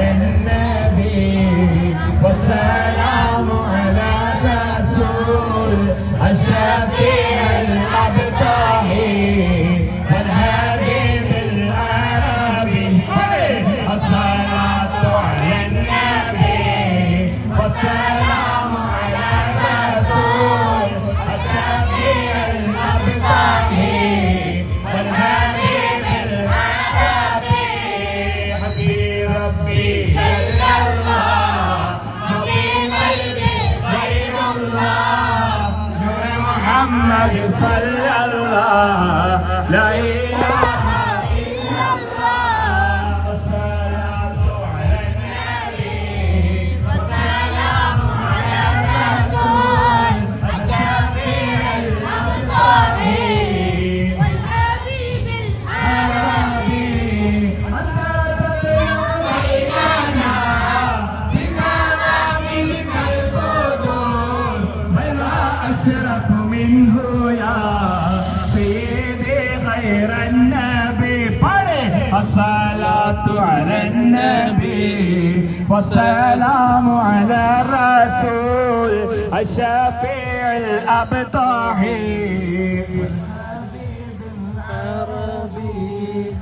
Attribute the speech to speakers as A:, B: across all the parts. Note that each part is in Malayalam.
A: Amen. sallallahu والسلام على الرسول الشفيع الأبطحي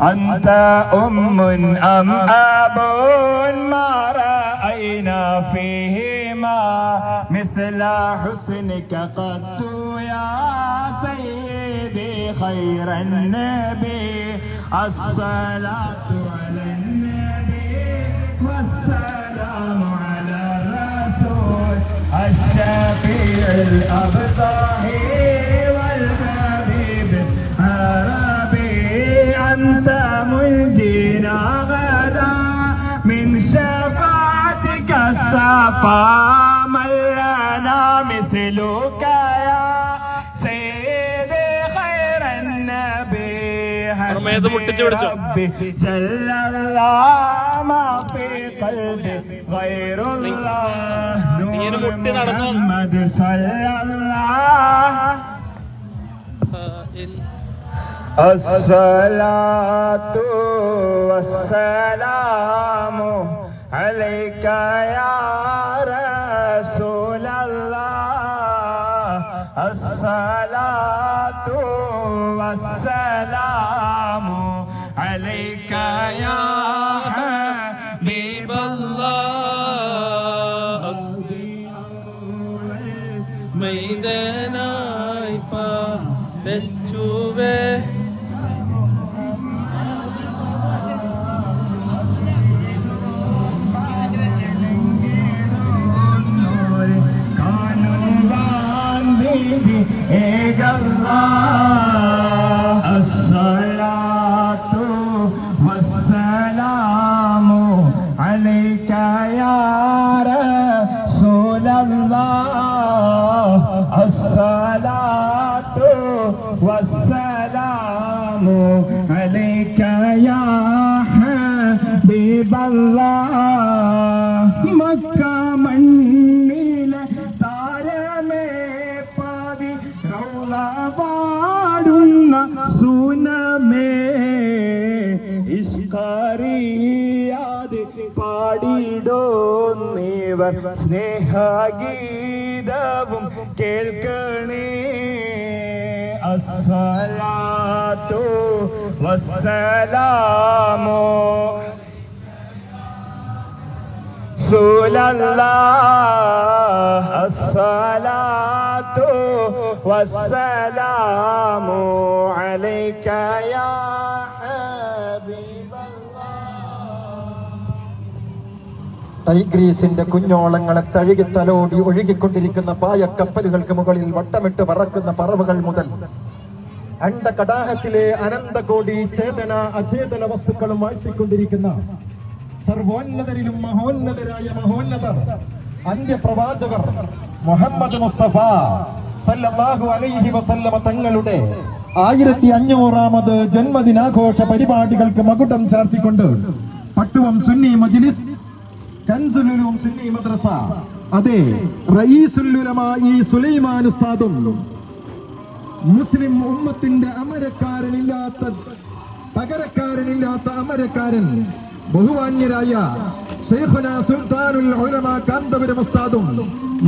A: أنت أم أم أب ما رأينا فيهما مثل حسنك قد يا سيدي خير النبي. الصلاة الشفيع الأب والحبيب. الربي أنت منجينا غدا من شفاعتك الصفا. من لنا مثلك يا سيدي خير النبي.
B: حسبي
A: ربي جل الله ما في قلبي غير الله
B: ഇങ്ങനെ മുട്ടി നടന്നോ?
A: محمد صلى الله الصلاة والسلام عليك يا رسول الله الصلاة والسلام عليك يا حبيب الله
B: വിശുദ്ധനായി പാവച്ചുവേ.
A: ഏകവാ والسلام عليك يا حبيب الله مكة മണ്ണിലെ താരമേ പാതി റൗള പാടുന്ന സൂനമേ ഇസ്കാരിയാതെ പാടിടോന്നിവർ സ്നേഹഗീതവും കേൾക്കണേ الصلاة والسلام. رسول الله الصلاة والسلام عليك يا
C: ടൈഗ്രീസിന്റെ കുഞ്ഞോളങ്ങളെ തഴുകി തലോടി ഒഴുകിക്കൊണ്ടിരിക്കുന്ന പായക്കപ്പലുകൾക്ക് മുകളിൽ വട്ടമിട്ട് പറക്കുന്ന പറവുകൾ മുതൽ അണ്ടകടാഹത്തിലെ അനന്തകോടി ചേതന അചേതന വസ്തുക്കളും വാഴ്ത്തിക്കൊണ്ടിരിക്കുന്ന സർവോന്നതരിലും മഹോന്നതരായ മഹോന്നതർ അന്ത്യപ്രവാചകർ മുഹമ്മദ് മുസ്തഫ സല്ലല്ലാഹു അലൈഹി വസല്ലമ തങ്ങളുടെ ആയിരത്തി അഞ്ഞൂറാമത് ജന്മദിനാഘോഷ പരിപാടികൾക്ക് മകുടം ചാർത്തിക്കൊണ്ട് പട്ടുവം സുന്നി മജ്ലിസ് കൻസുലുലും സുന്നി മദ്രസ. അതെ റയീസുല്ലുലമ ഈ സുലൈമാൻ ഉസ്താദും മുസ്ലിം ഉമ്മത്തിന്റെ അമരക്കാരനില്ലാത്ത പകരക്കാരനില്ലാത്ത അമരക്കാരൻ ബഹുമാന്യരായ ഷെയ്ഖുന സുൽത്താനുൽ ഉലമ കാന്തപുരം ഉസ്താദും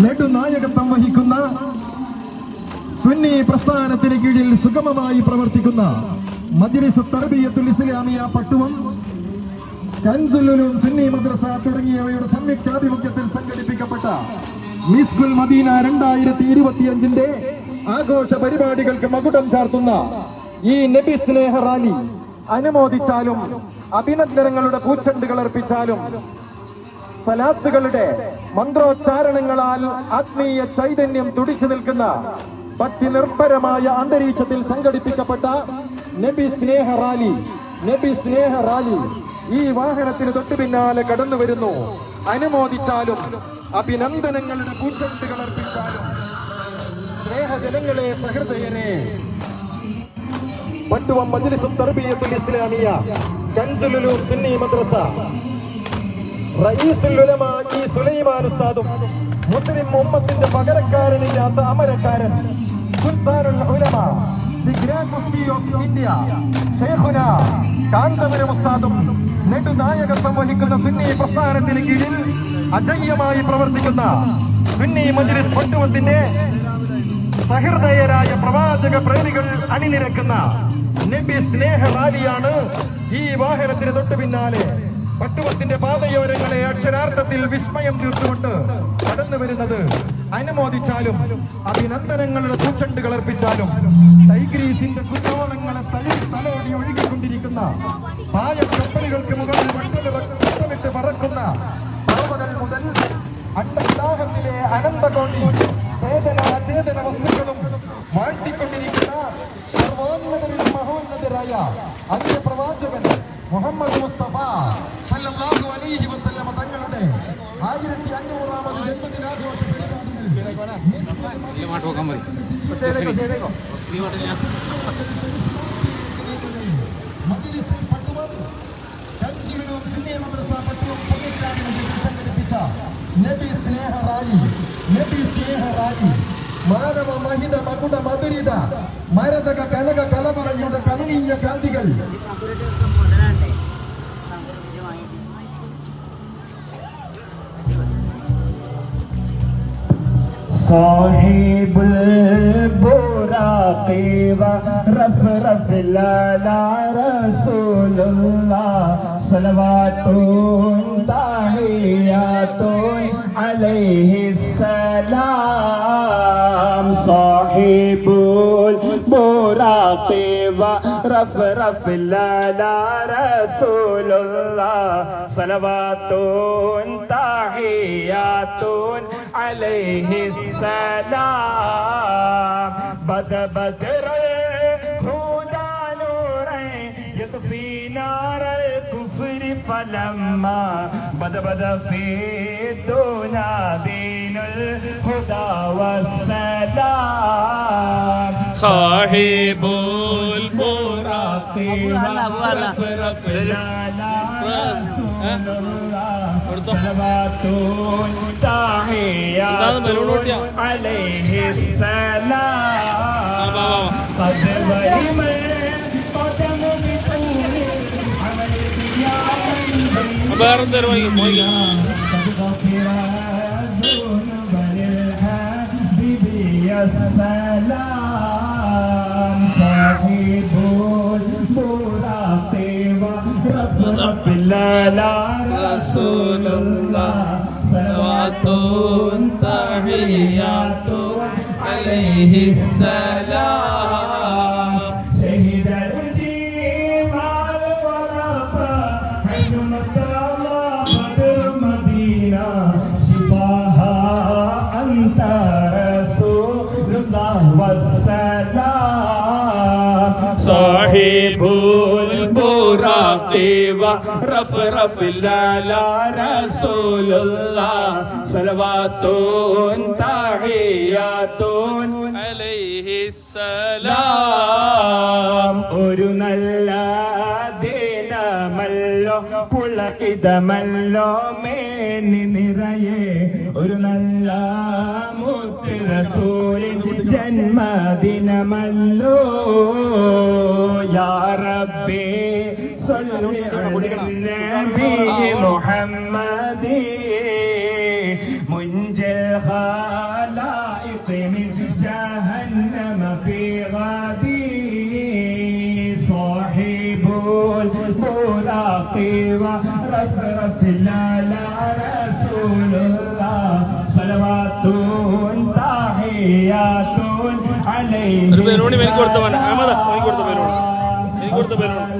C: നെടുനായകത്വം വഹിക്കുന്ന സുന്നി പ്രസ്ഥാനത്തിന് കീഴിൽ സുഗമമായി പ്രവർത്തിക്കുന്ന മജ്ലിസ് തർബിയത്തുൽ ഇസ്ലാമിയ പട്ടുവം കൻസുലുലും സുന്നി മദ്രസ തുടങ്ങിയവയുടെ സംയുക്താധിപത്യത്തിൽ സംഘടിപ്പിക്കപ്പെട്ട മിസ്കുൽ മദീന രണ്ടായിരത്തി ഇരുപത്തിയഞ്ചിന്റെ ആഘോഷ പരിപാടികൾക്ക് മകുടം ചാർത്തുന്ന ഈ നബി സ്നേഹ റാലി അനുമോദിച്ചാലും അഭിനന്ദനങ്ങളുടെ പൂച്ചെണ്ടുകൾ അർപ്പിച്ചാലും സലാത്തുകളുടെ മന്ത്രോച്ചാരണങ്ങളാൽ ആത്മീയ ചൈതന്യം തുടിച്ചു നിൽക്കുന്ന ഭക്തി നിർഭരമായ അന്തരീക്ഷത്തിൽ സംഘടിപ്പിക്കപ്പെട്ട നബി സ്നേഹ റാലി നബി സ്നേഹ റാലി. ഈ വാഹനത്തിന് തൊട്ടു പിന്നാലെ കടന്നു വരുന്നു. അനുമോദിച്ചാലും അഭിനന്ദനങ്ങളുടെ പൂച്ചെണ്ടുകൾ അർപ്പിച്ചാലും സ്നേഹജനങ്ങളെ സഹൃദയനെ പട്ടുവം മജ്ലിസും തർബിയത്തുൽ ഇസ്ലാമിയ കൻസുലുലൂർ സുന്നി മദ്രസ റയീസുൽ ഉലമ ഈ സുലൈമാൻ ഉസ്താദും മുസ്ലിം ഉമ്മത്തിന്റെ പകരക്കാരനില്ലാത്ത അമരക്കാരൻ സുൽത്താനുൽ ഉലമ the grand mufti of India ഷെയ്ഖുന കാന്തപുരം ഉസ്താദും നെടുനായകത്വം വഹിക്കുന്ന സുന്നി പ്രസ്ഥാനത്തിന് കീഴിൽ അജയ്യമായി പ്രവർത്തിക്കുന്ന സുന്നി മജ്ലിസ് പട്ടുവത്തിന്റെ സഹൃദയരായ പ്രവാചക പ്രേമികൾ അണിനിരക്കുന്ന നബി സ്നേഹ റാലിയാണ് ഈ വാഹനത്തിന് തൊട്ടു പിന്നാലെ പട്ടുവത്തിന്റെ പാതയോരങ്ങളെ അക്ഷരാർത്ഥത്തിൽ വിസ്മയം തീർത്തുകൊണ്ട് കടന്നു വരുന്നത്. അനുമോദിച്ചാലും അഭിനന്ദനങ്ങളുടെ പൂച്ചണ്ടുകൾ അർപ്പിച്ചാലും ടൈഗ്രീസിന്റെ കുറ്റോളങ്ങളെ തലി തലോടി ഒഴുകിക്കൊണ്ടിരിക്കുന്ന പായ കപ്പലുകൾക്ക് മുകളിൽ വട്ടമിട്ട് പറക്കുന്ന പാവകൾ മുതൽ അണ്ടദാഹത്തിലെ അനന്തകോടി ചേതന അചേതന വസ്തുക്കളും വാഴ്ത്തിക്കൊണ്ടിരിക്കുന്ന സർവോന്നതരിൽ മഹോന്നതരായ അതിന്റെ പ്രവാചകൻ മുഹമ്മദ് മുസ്തഫ സല്ലല്ലാഹു അലൈഹി വസല്ലം തങ്ങളുടെ ആയിരത്തി അഞ്ഞൂറാമത് ജന്മദിനാഘോഷ മജ്ലിസിൽ കഞ്ചിയിലും സുന്നി മദ്രസ പതിനെട്ടാമിനും സംഘടിപ്പിച്ച നബി സ്നേഹ റാലി നബി സ്നേഹ റാലി മാനവ മഹിത മകുട മധുരിത മരതക കനക കലമറയുടെ കണനീയ കാന്തികൾ
A: صاحب البراق ورفرف لالا رسول الله صلوات تحيات عليه السلام صاحب البراق ورفرف لالا رسول الله صلوات تحيات عليه السلام بد بدر هدى نور يطفي نار الكفر فلما بد بد في دنا دين الهدى والسلام
B: സാഹിബുൽ ബലൂൺ പൊട്ടിയാ?
A: عليه السلام
B: വാ,
A: لا لا رسول الله صلوات تحيات عليه السلام
B: ദേവ റഫ് റഫില്ലാല റസൂലുള്ള സലവാത്തൂൻ താഹിയാത്തൂൻ അലൈഹിസ്സലാം
A: ഒരു നല്ല ദിനമല്ലോ പുളകിതമല്ലോ മേനി നിറയെ. ഒരു നല്ല മുത്ത് റസൂലിൻ ജന്മദിനമല്ലോ. യാ റബ്ബേ മുഹമ്മദേ മുഞ്ചൽ ഖാലായിഖ് മിൻ ജഹന്നമ ഫീ ഗാദി സാഹിബുൽ ബുറാഖി വ റഫറത്ത് ലാലാ റസൂലുള്ളാഹ് സലവാത്തുൻ താഹിയാത്തുൻ അലൈഹി
B: ഒരു ബലൂണി മേൽ കൊടുത്തവൻ അഹമ്മദ് മേൽ കൊടുത്ത ബലൂൺ മേൽ കൊടുത്ത ബലൂൺ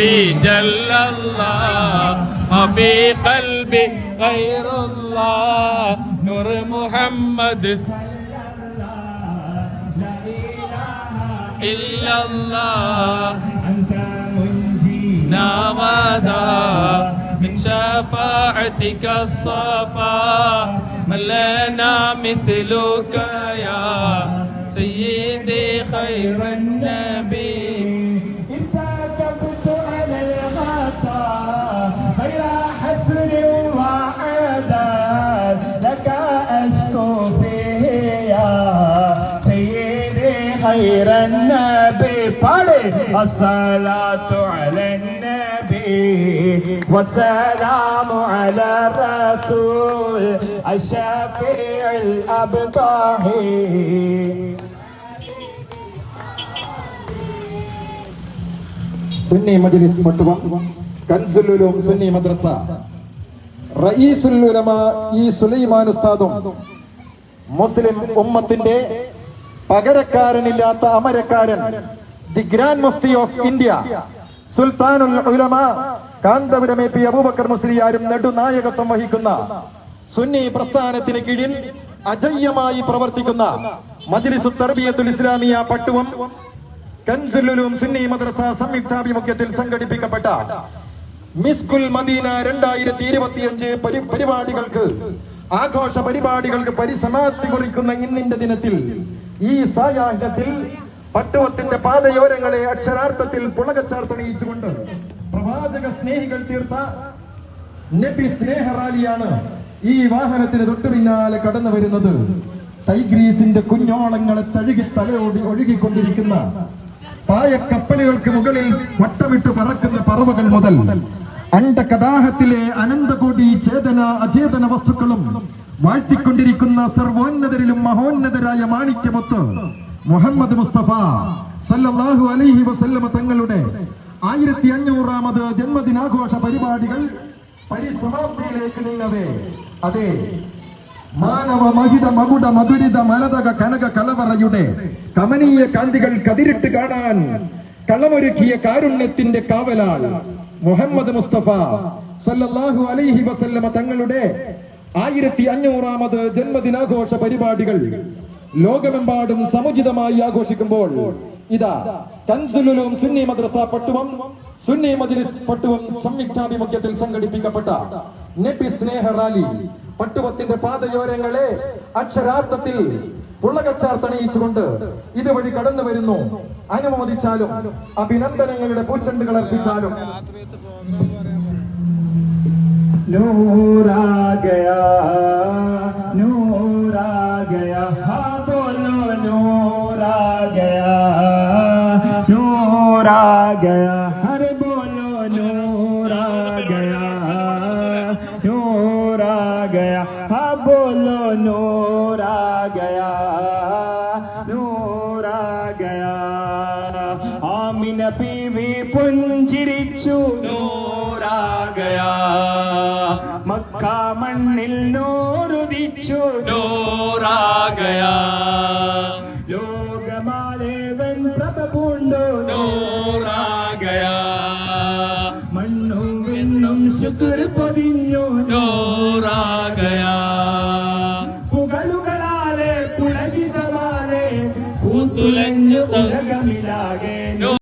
B: ربي جل الله ما في قلبي غير الله. نور محمد. إلا الله.
A: أنت منجينا
B: غدا من شفاعتك الصفا. من لنا مثلك يا سيدي خير النبي.
A: الصلاة على النبي والسلام على الرسول الشفيع الأبطاهي
C: സുന്നി മജ്ലിസ് മട്ടുവം കൻസുലുലും സുന്നി മദ്രസ റയീസുൽ ഉലമ ഈ സുലൈമാൻ ഉസ്താദും മുസ്ലിം ഉമ്മത്തിന്റെ പകരക്കാരനില്ലാത്ത അമരക്കാരൻ The grand mufti of India. സുൽത്താനുൽ ഉലമ കാന്തപുരം എ പി അബൂബക്കർ മുസ്ലിയാരും നെടുനായകത്വം വഹിക്കുന്ന സുന്നി പ്രസ്ഥാനത്തിന് കീഴിൽ അജയ്യമായി പ്രവർത്തിക്കുന്ന മജ്ലിസു തർബിയത്തുൽ ഇസ്ലാമിയ പട്ടുവം കൻസുലുലും സുന്നി മദ്രസ സംയുക്താഭിമുഖ്യത്തിൽ സംഘടിപ്പിക്കപ്പെട്ട മിസ്കുൽ മദീന രണ്ടായിരത്തി ഇരുപത്തിയഞ്ച് പരി- പരിപാടികൾക്ക് ആഘോഷ പരിപാടികൾക്ക് പരിസമാപ്തി കുറിക്കുന്ന ഇന്നിന്റെ ദിനത്തിൽ ഈ സായാഹ്നത്തിൽ പട്ടുവത്തിന്റെ പാതയോരങ്ങളെ അക്ഷരാർത്ഥത്തിൽ പുളകച്ചാർത്തണിയിച്ചുകൊണ്ട് പ്രവാചക സ്നേഹികൾ തീർത്ത നബി സ്നേഹ റാലിയാണ് ഈ വാഹനത്തിന് തൊട്ടു പിന്നാലെ കടന്നു വരുന്നത്. ടൈഗ്രീസിന്റെ കുഞ്ഞോളങ്ങളെ തഴുകി തലയോടി ഒഴുകിക്കൊണ്ടിരിക്കുന്ന പായക്കപ്പലുകൾക്ക് മുകളിൽ വട്ടമിട്ട് പറക്കുന്ന പറവുകൾ മുതൽ അണ്ടകദാഹത്തിലെ അനന്തകോടി ചേതന അചേതന വസ്തുക്കളും വാഴ്ത്തിക്കൊണ്ടിരിക്കുന്ന സർവോന്നതരിലും മഹോന്നതരായ മാണിക്യമൊത്ത് മുഹമ്മദ് മുസ്തഫ സല്ലല്ലാഹു അലൈഹി വസല്ലമ തങ്ങളുടെ ആയിരത്തി അഞ്ഞൂറാമത് ജന്മദിനാഘോഷ പരിപാടികൾ പരിസമാപ്തിയിലേക്ക് നീങ്ങവേ. അതെ. മാനവ മഹിത മകുട മധുരിത മലതക കനക കലവറയുടെ കമനീയ കാന്തികൾ കതിരിട്ട് കാണാൻ കളമൊരുക്കിയ കാരുണ്യത്തിന്റെ കാവലാൾ മുഹമ്മദ് മുസ്തഫ സല്ലല്ലാഹു അലൈഹി വസല്ലമ തങ്ങളുടെ ആയിരത്തി അഞ്ഞൂറാമത് ജന്മദിനാഘോഷ പരിപാടികൾ ലോകമെമ്പാടും സമുചിതമായി ആഘോഷിക്കുമ്പോൾ ഇതാ കൻസുലുലും സുന്നി മദ്രസ പട്ടുവം സുന്നി മജ്ലിസ് പട്ടുവം സംയുക്താഭിമുഖ്യത്തിൽ സംഘടിപ്പിക്കപ്പെട്ട നബി സ്നേഹ റാലി. പട്ടുവത്തിന്റെ പാതയോരങ്ങളെ അക്ഷരാർത്ഥത്തിൽ പുളകച്ചാർത്തണിയിച്ചുകൊണ്ട് ഇതുവഴി കടന്നു വരുന്നു. അനുമോദിച്ചാലും അഭിനന്ദനങ്ങളുടെ പൂച്ചെണ്ടുകൾ അർപ്പിച്ചാലും.
A: नूर गया हरे बोलो नूर आ गया नूर आ गया हाँ बोलो नूर आ गया നൂർ ആ ഗയാ ആമിന പീവി പുഞ്ചിരിച്ചു
B: നൂർ गया
A: മക്ക മണ്ണിൽ നൂറുദിച്ചു
B: नूर
A: മുത്തൊരു പൊതിഞ്ഞു
B: നോറാകയ
A: പുകളുകളാലെ പുളകിതവാലെ
B: പൂത്തുലഞ്ഞു
A: സ്വർഗമിലാകെ.